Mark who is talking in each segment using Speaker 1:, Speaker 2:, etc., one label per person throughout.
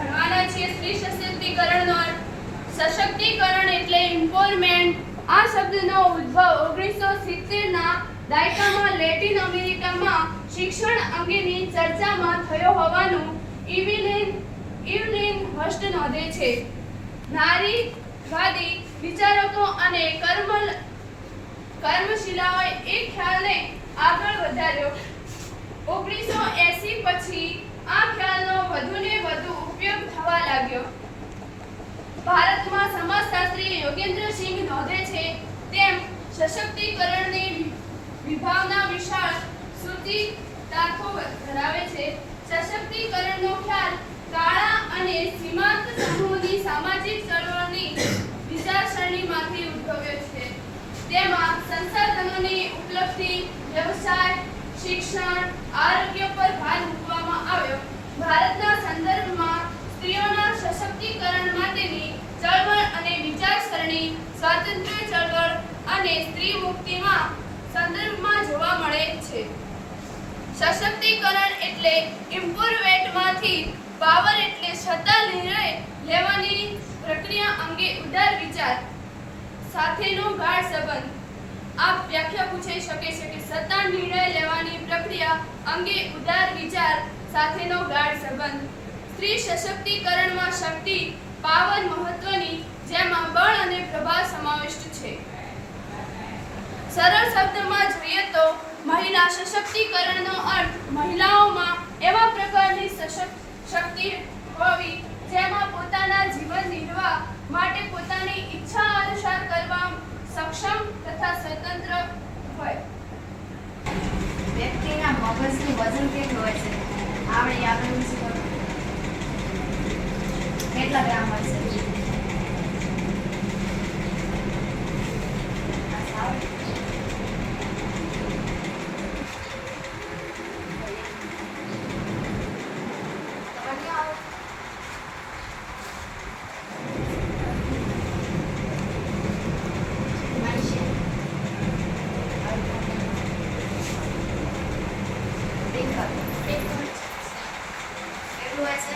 Speaker 1: ભણવાના છીએ સ્ત્રી સશક્તિકરણનો સશક્તિકરણ એટલે એમ્પાવરમેન્ટ આ શબ્દનો ઉદ્ભવ ઓગણીસો સિત્તેરના દાયકામાં લેટિન અમેરિકામાં શિક્ષણ અંગેની ચર્ચામાં થયો હોવાનું ઇવિલિન, ઇવલિન હસ્ટ નોંધે છે. નારીવાદી વિચારકો અને કર્મ, કર્મશીલાઓએ એ ખ્યાલને આગળ વધાર્યો. ઓગણીસો એસી પછી આ ખ્યાલનો વધુને વધુ ઉપયોગ થવા લાગ્યો. ભારતમાં સમાજશાસ્ત્રી યોગેન્દ્રસિંહ નોંધે છે, તેમ સશક્તિકરણની વિભાવના વિશાળ સૂચિતાર્થો ધરાવે છે. સશક્તિકરણનો ખ્યાલ કાળા અને સીમાંત સમૂહની સામાજિક ચળવળની વિચારસરણીમાંથી ઉદ્ભવ્યો છે. તેમાં સંસાધનોની ઉપલબ્ધિ, વ્યવસાય, શિક્ષણ, આરોગ્ય પર ભાર મૂકવામાં આવ્યો. ભારતના સંદર્ભમાં સ્ત્રીઓના સશક્તિકરણ માટેની ચળવળ અને વિચારસરણી, સ્વાતંત્ર્ય ચળવળ અને સ્ત્રી મુક્તિમાં સંદર્ભમાં જોવા મળે છે. સશક્તિકરણ એટલે ઇમ્પ્રુવમેન્ટમાંથી પાવર એટલે સત્તા નિર્ણય લેવાની પ્રક્રિયા અંગે ઉદાર વિચાર, સાથેનો ગાઢ સંબંધ. આ વ્યાખ્યા પૂછાઈ શકે છે કે સત્તા નિર્ણય લેવાની પ્રક્રિયા અંગે ઉદાર વિચાર સાથેનો ગાઢ સંબંધ. સ્ત્રી સશક્તિકરણમાં શક્તિ પાવર મહત્વની, જેમાં બળ અને પ્રભાવ સમાવિષ્ટ છે. સરળ શબ્દમાં જોઈએ તો, મહિલા સશક્તિકરણનો અર્થ મહિલાઓમાં એવા પ્રકારની સશક્ત શક્તિ હોવી, જેમાં પોતાના જીવન નિર્વાહ માટે પોતાની ઈચ્છા અનુસાર કરવા સક્ષમ તથા સ્વતંત્ર હોય.
Speaker 2: વ્યક્તિના મગજનું વજન કેટલું હોય છે? આવડે આપણે? કેટલા ગ્રામ હોય છે આ સાવ. તમારે ક્યાં આવે? મનુષ્ય. Twinkle. કેટલું હોય છે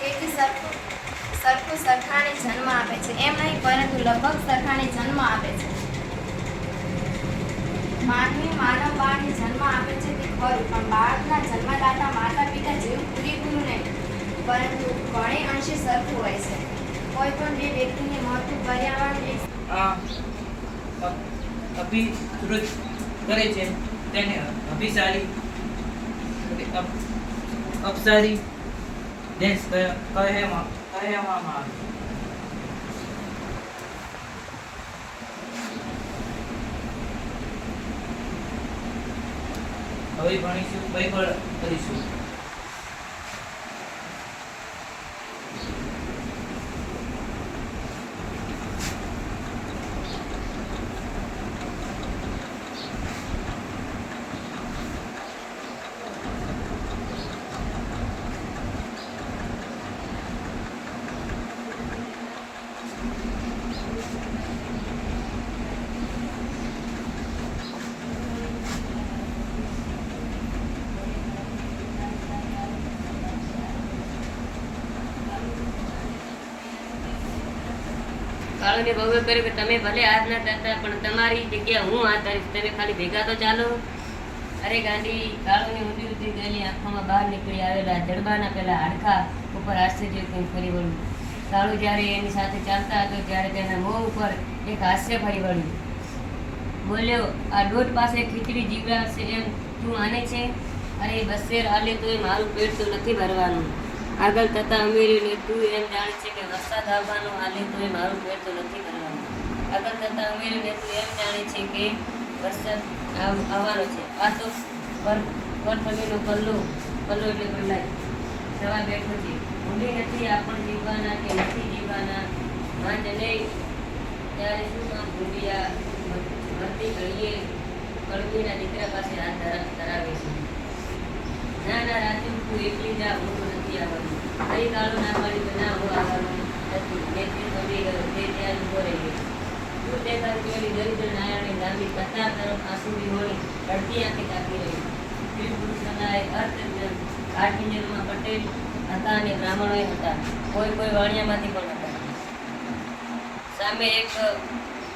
Speaker 2: તેથી સરખું સરખું જન્મ આપે છે. એમ નહીં, પરંતુ લગભગ સરખાને જન્મ આપે છે. માનવી માનવ બાળને જન્મ આપે છે તે ખરું, પણ બાળકના જન્મદાતા માતા પિતા જેવું પૂરેપૂરું નહીં. પરંતુ ઘણે અંશે સરખું હોય છે. કોઈ પણ બે વ્યક્તિને મળતું પર્યાવરણ એક
Speaker 3: આ, અ- અભિવૃદ્ધ કરે છે, તેને અભિસારી અપસારી દેશ કહે- કહેવા- કહેવામાં આવે. હવે ભણીશું બૈબલ કરીશું.
Speaker 4: કાળુને બહુ કર્યું કે તમે ભલે હાથ ના થતા પણ તમારી જગ્યા હું હાથ ધરીશ. તમે ખાલી ભેગા તો ચાલો. અરે ગાંડી, કાળોની ઊંધી ઊંધી ગયેલી આંખોમાં બહાર નીકળી આવેલા જડબાના પેલા હાડકા ઉપર આશ્ચર્ય જોઈ ફરી વળ્યું. કાળુ જ્યારે એની સાથે ચાલતા હતો, ત્યારે તેના મોં ઉપર એક હાસ્ય ફરી વળ્યું. બોલ્યો, આ દોઢ પાસે ખીચડી જીવડાવશે એમ. તું માને છે? અરે બસેર હાલે તો એ મારું પેટ તો નથી ભરવાનું. આગળ થતાં ઉમેર્યું તું એમ જાણે છે કે વરસાદ આવવાનો, હાલે તો એ મારું પેટ તો નથી કરવાનું આગળ થતાં ઉમેર્યું તું એમ જાણે છે કે વરસાદ આવવાનો છે. આ તો પર પરથમીનો પલ્લો પલ્લો એટલે બદલાય જવા બેઠો છે. ભૂલી નથી આપણ જીવવાના કે નથી જીવવાના? વાંચ નહીં. ત્યારે શું કામ ભૂલ્યા ભરતી ઘડીએ કડવીના દીકરા પાસે હાથ ધરાવે છે. ના ના રાજુ હું નથી આવવાનું. કઈ કાળો ના પાડી ના હું નથી તે સમજી ગયો તે દરિદ્ર નારાયણની લાંબી કથા તરફ આંસુની હોળી રડતી આંખે તાકી રહી. સ્ત્રી પુરુષના એ અર્થ જ્ઞાન પટેલ હતા અને બ્રાહ્મણોય હતા. કોઈ કોઈ વાણિયામાંથી પણ હતા. સામે એક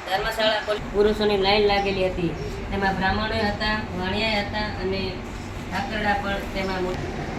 Speaker 4: ધર્મશાળા પુરુષોની લાઈન લાગેલી હતી. તેમાં બ્રાહ્મણો હતા વાણિયા હતા અને ઠાકરડા પણ તેમાં મોટા